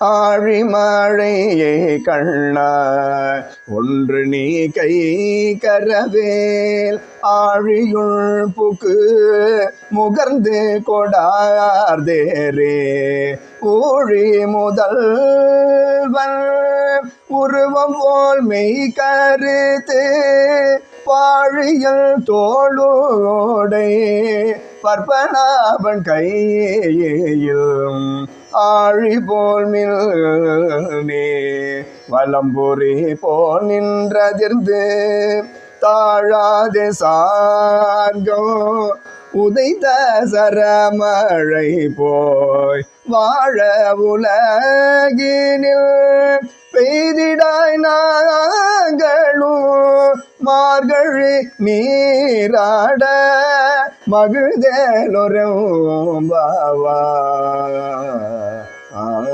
ஆழிமழையே கண்ணா ஒன்று நீ கை கரவேல் ஆழியுள் புக்கு முகர்ந்து கொடார்தேரே ஊழி முதல்வன் உருவம் போல் மெய் கருத்து பாழியல் தோளோடை பற்பனாவன் கையில் ஆழி போல் மில்னே வலம்புரி போல் நின்றதிர்ந்து தாழாதே சார்கோ. உதைத்த சரமழை போய் வாழ உலகினில் பெய்திடாய் நாங்களும் மார்கழி நீராட মগর গেল রে বাবা